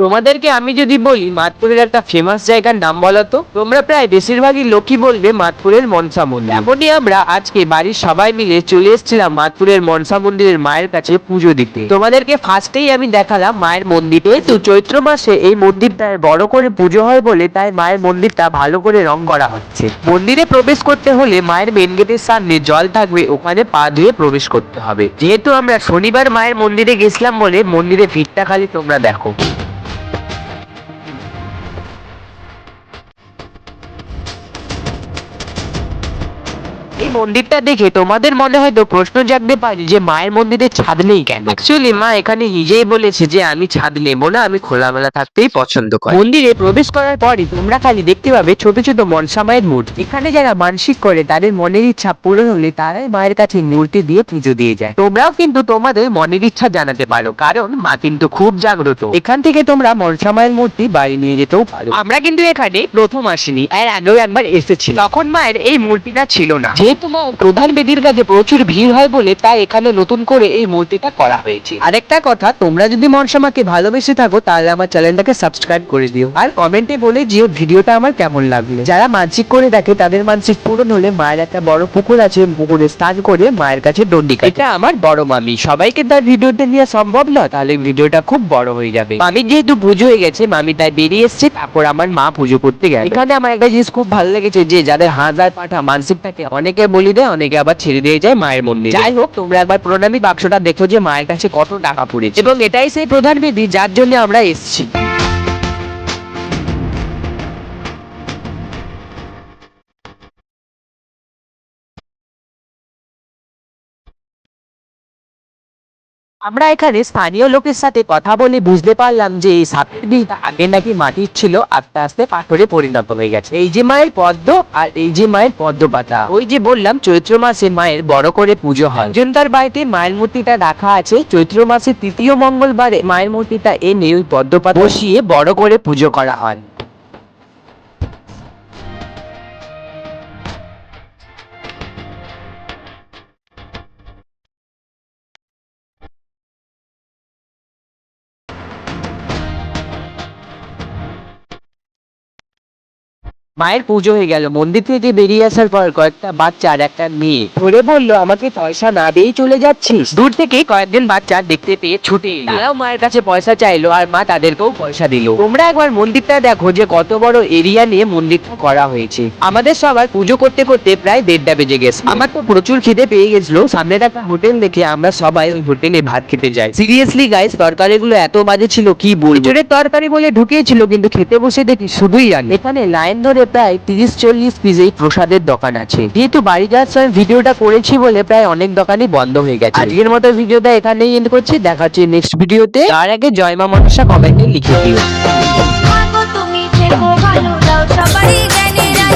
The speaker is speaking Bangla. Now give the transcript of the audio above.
তোমাদেরকে আমি যদি বলি, মাতপুরের একটা ফেমাস জায়গার নাম বলো তো? তোমরা প্রায় বেশিরভাগই লোকই বলবে মাতপুরের মনসা মন্দির। এমনই আমরা আজকে বাড়ির সবাই মিলে চলে এসেছিলাম মাতপুরের মনসা মন্দিরের মায়ের কাছে পুজো দিতে। তোমাদেরকে ফার্স্টেই আমি দেখালাম মায়ের মন্দিরে তো চৈত্র মাসে এই মন্দিরটায় বড় করে পুজো হয় বলে তাই মায়ের মন্দিরটা ভালো করে রং করা হচ্ছে। মন্দিরে প্রবেশ করতে হলে মায়ের মেন গেটের সামনে জল থাকবে, ওখানে পা ধুয়ে প্রবেশ করতে হবে। যেহেতু আমরা শনিবার মায়ের মন্দিরে গেছিলাম বলে মন্দিরে ভিড়টা খালি তোমরা দেখো। এই মন্দিরটা দেখে তোমাদের মনে হয়তো প্রশ্ন জাগতে পারে যে মায়ের মন্দিরে ছাদ নেই কেন? অ্যাকচুয়ালি মা এখানে নিজেই বলেছে যে আমি ছাদ নেব না আমি খোলামেলা থাকতেই পছন্দ করি। মন্দিরে প্রবেশ করার পরই তোমরা খালি দেখতে পাবে ছোট ছোট মনসা মায়ের মূর্তি। এখানে যারা মানসিক করে তাদের মনের ইচ্ছা পূরণ হলে তারাই মায়ের কাছে মূর্তি দিয়ে পুজো দিয়ে যায়। তোমরাও কিন্তু তোমাদের মনের ইচ্ছা জানাতে পারো কারণ মা কিন্তু খুব জাগ্রত। এখান থেকে তোমরা মনসা মায়ের মূর্তি বাড়ি নিয়ে যেতেও পারো। আমরা কিন্তু এখানে প্রথম আসিনি আর আগেও একবার এসেছি। তখন মায়ের এই মূর্তিটা ছিল না। যেহেতু মা প্রধান বেদির কাছে প্রচুর ভিড় হয় বলে তাই এখানে নতুন করে এই মূর্তিটা করা হয়েছে। আরেকটা কথা তোমরা যদি মনসামাকে ভালোবেসে থাকো তাহলে আমার চ্যানেলটাকে সাবস্ক্রাইব করে দিও। আর কমেন্টে বলে দিও ভিডিওটা আমার কেমন লাগল। যারা মানসিক করে দেখে তাদের মানসিক পূরণ হলে মায়ের একটা বড় পুকুর আছে পুকুরে স্নান করে মায়ের কাছে দণ্ডি কাটে। এটা আমার বড় মামি। সবাইকে তার ভিডিওতে নিয়ে সম্ভব নয় তাহলে ভিডিওটা খুব বড় হয়ে যাবে। মামি যেহেতু পুজো হয়ে গেছে মামি তাই বেরিয়ে এসছে তারপর আমার মা পুজো করতে গেছে এখানে আমার একটা জিনিস খুব ভালো লেগেছে যে যাদের হাজার পাঠা মানসিক থাকে অনেকে বলি দেয় অনেকে আবার ছেড়ে দিয়ে যায় মায়ের মন্দির। যাই হোক তোমরা একবার প্রণামী বাক্সটা দেখো যে মায়ের কাছে কত টাকা পড়েছে। এবং এটাই সেই প্রধান বিধি যার জন্য আমরা এসেছি। আমরা এখানে স্থানীয় লোকের সাথে কথা বলে বুঝতে পারলাম যে এই সাপের বিলটা আগে নাকি মাটির ছিল, আস্তে আস্তে পাথরে পরিণত হয়ে গেছে। এই যে মায়ের পদ্ম আর এই যে মায়ের পদ্ম পাতা। ওই যে বললাম, চৈত্র মাসে মায়ের বড় করে পুজো হয়। একজন তার বাড়িতে মায়ের মূর্তিটা রাখা আছে। চৈত্র মাসের তৃতীয় মঙ্গলবারে মায়ের মূর্তিটা এনে ওই পদ্ম পাতা বসিয়ে বড় করে পুজো করা হয়। মায়ের পুজো হয়ে গেল। মন্দির থেকে বেরিয়ে আসার পর কয়েকটা বাচ্চা আর একটা মেয়ে। ধরে বলল, আমাকে পয়সা না দিয়েই চলে যাচ্ছিস? দূর থেকে কয়েকজন বাচ্চা দেখতে পেয়ে ছুটে তারাও মায়ের কাছে পয়সা চাইলো আর মা তাদেরকেও পয়সা দিল। তোমরা একবার মন্দিরটা দেখো যে কত বড় এরিয়া নিয়ে মন্দিরটা করা হয়েছে। আমাদের সবার পুজো করতে করতে প্রায় দেড়টা বেজে গেছে। আমার তো প্রচুর খিদে পেয়ে গেছিল। সামনের একটা হোটেল দেখে আমরা সবাই ওই হোটেলে ভাত খেতে যাই। সিরিয়াসলি গাইস, তরকারিগুলো এত বাজে ছিল, কি বলব? তরকারি বলে ঢুকিয়েছিল, কিন্তু খেতে বসে দেখি শুধুই রান এখানে লাইন ধরে প্রায় তিরিশ চল্লিশ পিসেই প্রসাদের দোকান আছে। যেহেতু বাড়ি যাওয়ার সময় ভিডিওটা করেছি বলে প্রায় অনেক দোকানই বন্ধ হয়ে গেছে। আজকের মতো ভিডিওটা এখানেই এন্ড করছি। দেখা হচ্ছে নেক্সট ভিডিওতে। তার আগে জয়মা মনসা কমেন্টে লিখে দিও।